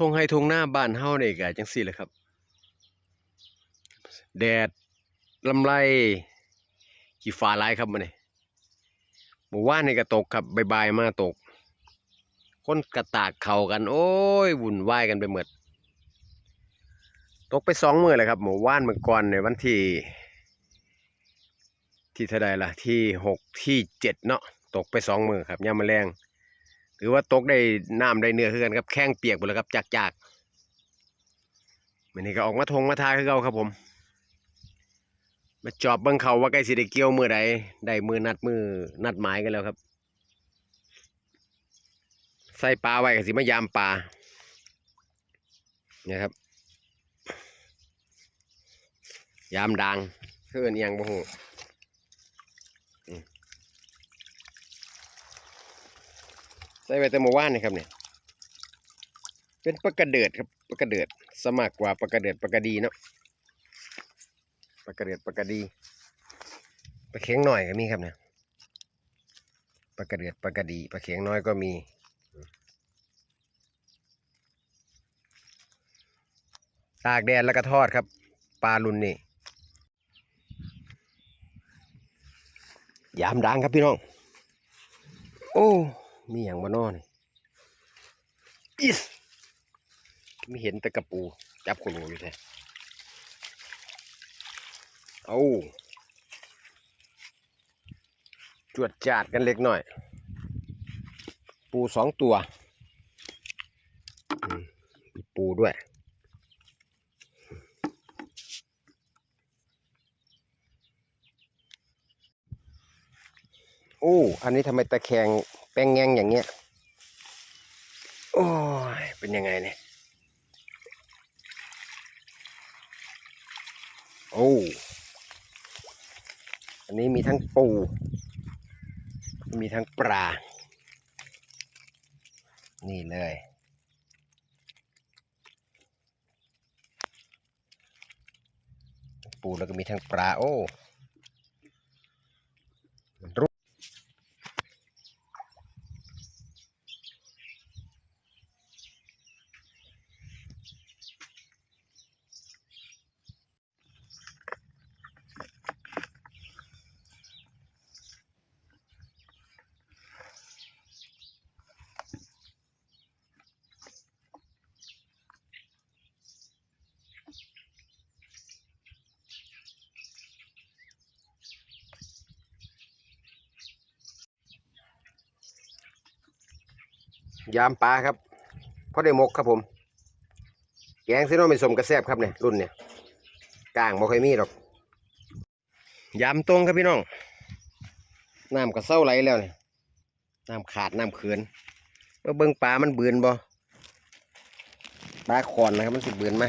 ทงให้ทงหน้าบ้านเฮาเนี่ก็จังซี่แหละครับ แดดลำไรขี้ฟ้าหลายครับมื้อนี้เมื่อวานนี่ก็ตกครับบ่ายๆมาตก คนกระตากเข่ากัน โอ้ยวุ่นวายกันไปหมดตกไปสองมือแล้วครับเมื่อวานเมื่อก่อนในวันที่ ที่เท่าใดล่ะที่หกที่เจ็ดเนาะตกไปสองมือครับยามมื้อแรง ถือว่าตกได้น้ำได้เนื้อคือกันครับแข้งเปียกหมดแล้วครับจากจากมื้อนี้ก็ออกมาทงมาทาคือเก่าครับผม มาจอบเบิ่งเขาว่าใกล้สิได้เกี่ยวมือใดได้มือนัดมือนัดหมายกันแล้วครับ ใส่ปลาไว้ก็สิมายามปลาเนี่ยครับ ยามดังเพื่อนยังบ่ฮู้อืมใส่ไว้แต่เมื่อวานนี่ครับเนี่ยเป็นปลากระเดิดครับปลากระเดิดสมัครกว่าปลากระเดิดปลากระดีเนาะปลากระเดิดปลากระดีปลาเข็งหน่อยก็มีครับเนี่ยปลากระเดือดปลากระดีปลาเข็งน้อยก็มีตากแดดแล้วก็ทอดครับปลาลุนนี่ยามดังครับพี่น้อง โอ้ มีอย่างมานอนี่อิสไม่เห็นแต่กระปู จับคนหูอยู่แท้เอาจวดจาดกันเล็กหน่อย ปูสองตัว ปูด้วยโอ้ อันนี้ทำไมตะแคง แป้งแงงอย่างเงี้ย โอ้ย เป็นยังไงเนี่ย โอ้อันนี้มีทั้งปู มีทั้งปลา นี่เลย ปูแล้วก็มีทั้งปลา โอ้รูป ยามปลาครับพอได้มกครับผม แกงซีโนไม่สมกระแซบครับเนี่ยรุ่นเนี่ยกลางบ่ค่อยมีหรอกยามตรงครับพี่น้องน้ำก็เศร้าไหลแล้วเนี่ยน้ำขาดน้ำเขื่อนเมื่อเบิ้งปลามันเบือนบ่ปลาขอนนะครับมันสิเบือนไหม